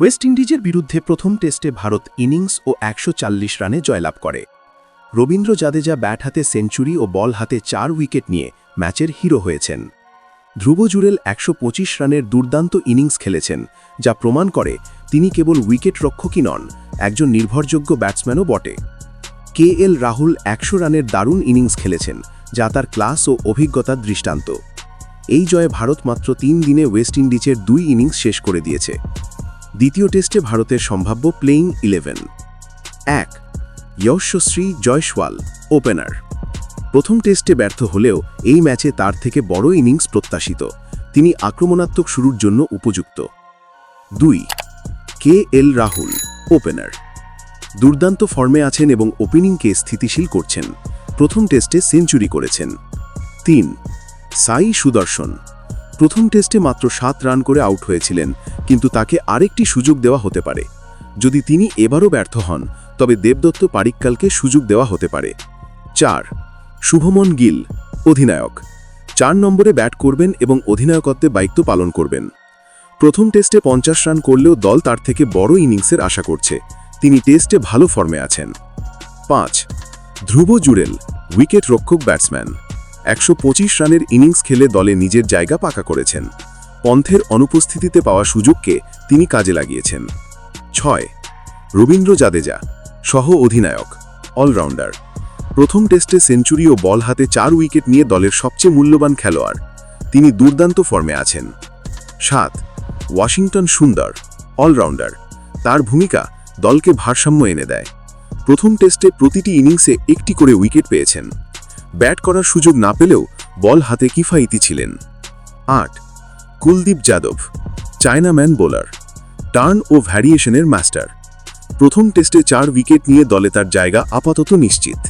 West ইন্ডিজের বিরুদ্ধে প্রথম টেস্টে ভারত ইনিংস ও একশো রানে জয়লাভ করে। রবীন্দ্র জাদেজা ব্যাট হাতে সেঞ্চুরি ও বল হাতে চার উইকেট নিয়ে ম্যাচের হিরো হয়েছেন। ধ্রুব জুরেল একশো পঁচিশ রানের দুর্দান্ত ইনিংস খেলেছেন, যা প্রমাণ করে তিনি কেবল উইকেট রক্ষকই নন, একজন নির্ভরযোগ্য ব্যাটসম্যানও বটে। কে এল রাহুল একশো রানের দারুণ ইনিংস খেলেছেন, যা তার ক্লাস ও অভিজ্ঞতার দৃষ্টান্ত। এই জয়ে ভারত মাত্র তিন দিনে ওয়েস্ট ইন্ডিজের দুই ইনিংস শেষ করে দিয়েছে। দ্বিতীয় টেস্টে ভারতের সম্ভাব্য প্লেইং ইলেভেন এক, যশস্বী জয়সওয়াল ওপেনার প্রথম টেস্টে ব্যর্থ হলেও এই ম্যাচে তার থেকে বড় ইনিংস প্রত্যাশিত। তিনি আক্রমণাত্মক শুরুর জন্য উপযুক্ত। দুই, কে এল রাহুল ওপেনার দুর্দান্ত ফর্মে আছেন এবং ওপেনিংকে স্থিতিশীল করছেন। প্রথম টেস্টে সেঞ্চুরি করেছেন। তিন, সাই সুদর্শন প্রথম টেস্টে মাত্র সাত রান করে আউট হয়েছিলেন, কিন্তু তাকে আরেকটি সুযোগ দেওয়া হতে পারে। যদি তিনি এবারও ব্যর্থ হন, তবে দেবদত্ত পারিক্কালকে সুযোগ দেওয়া হতে পারে। চার, শুভমন গিল, অধিনায়ক। চার নম্বরে ব্যাট করবেন এবং অধিনায়কত্বে দায়িত্ব পালন করবেন। প্রথম টেস্টে পঞ্চাশ রান করলেও দল তার থেকে বড় ইনিংসের আশা করছে। তিনি টেস্টে ভালো ফর্মে আছেন। পাঁচ, ধ্রুব জুরেল উইকেট রক্ষক ব্যাটসম্যান। একশো পঁচিশ রানের ইনিংস খেলে দলে নিজের জায়গা পাকা করেছেন। পন্থের অনুপস্থিতিতে পাওয়া সুযোগকে তিনি কাজে লাগিয়েছেন। ছয়, রবীন্দ্র জাদেজা, সহ অধিনায়ক, অলরাউন্ডার। প্রথম টেস্টে সেঞ্চুরি ও বল হাতে চার উইকেট নিয়ে দলের সবচেয়ে মূল্যবান খেলোয়াড়। তিনি দুর্দান্ত ফর্মে আছেন। সাত, ওয়াশিংটন সুন্দর, অলরাউন্ডার। তার ভূমিকা দলকে ভারসাম্য এনে দেয়। প্রথম টেস্টে প্রতিটি ইনিংসে একটি করে উইকেট পেয়েছেন। ব্যাট করার সুযোগ না পেলেও বল হাতে কিফাইতি ছিলেন। আট, Kuldeep Yadav, chinaman bowler, turn ও ভ্যারিয়েশনের মাস্টার। প্রথম টেস্টে চার উইকেট নিয়ে দলে তার জায়গা আপাতত নিশ্চিত।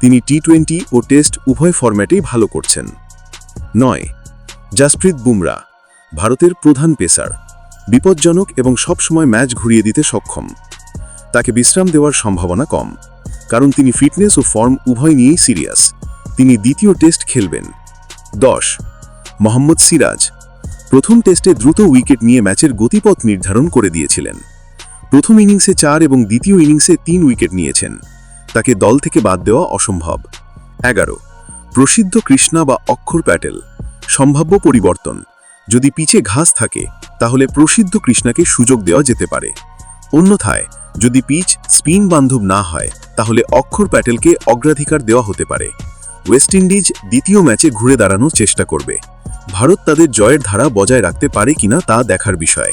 তিনি টি টোয়েন্টি ও টেস্ট উভয় ফরম্যাটেই ভালো করছেন। নয়, জাসপ্রীত বুমরা, ভারতের প্রধান পেসার, বিপজ্জনক এবং সবসময় ম্যাচ ঘুরিয়ে দিতে সক্ষম। তাকে বিশ্রাম দেওয়ার সম্ভাবনা কম, কারণ তিনি ফিটনেস ও ফর্ম উভয় নিয়েই সিরিয়াস। তিনি দ্বিতীয় টেস্ট খেলবেন। দশ, মোহাম্মদ সিরাজ। প্রথম টেস্টে দ্রুত উইকেট নিয়ে ম্যাচের গতিপথ নির্ধারণ করে দিয়েছিলেন। প্রথম ইনিংসে চার এবং দ্বিতীয় ইনিংসে তিন উইকেট নিয়েছেন। তাকে দল থেকে বাদ দেওয়া অসম্ভব। এগারো, প্রসিদ্ধ কৃষ্ণা বা অক্ষর প্যাটেল। সম্ভাব্য পরিবর্তন। যদি পিছে ঘাস থাকে, তাহলে প্রসিদ্ধ কৃষ্ণাকে সুযোগ দেওয়া যেতে পারে। অন্যথায়, যদি পিচ স্পিন বান্ধব না হয়, তাহলে অক্ষর প্যাটেলকে অগ্রাধিকার দেওয়া হতে পারে। ওয়েস্ট ইন্ডিজ দ্বিতীয় ম্যাচে ঘুরে দাঁড়ানোর চেষ্টা করবে। ভারত তাদের জয়ের ধারা বজায় রাখতে পারে কিনা তা দেখার বিষয়।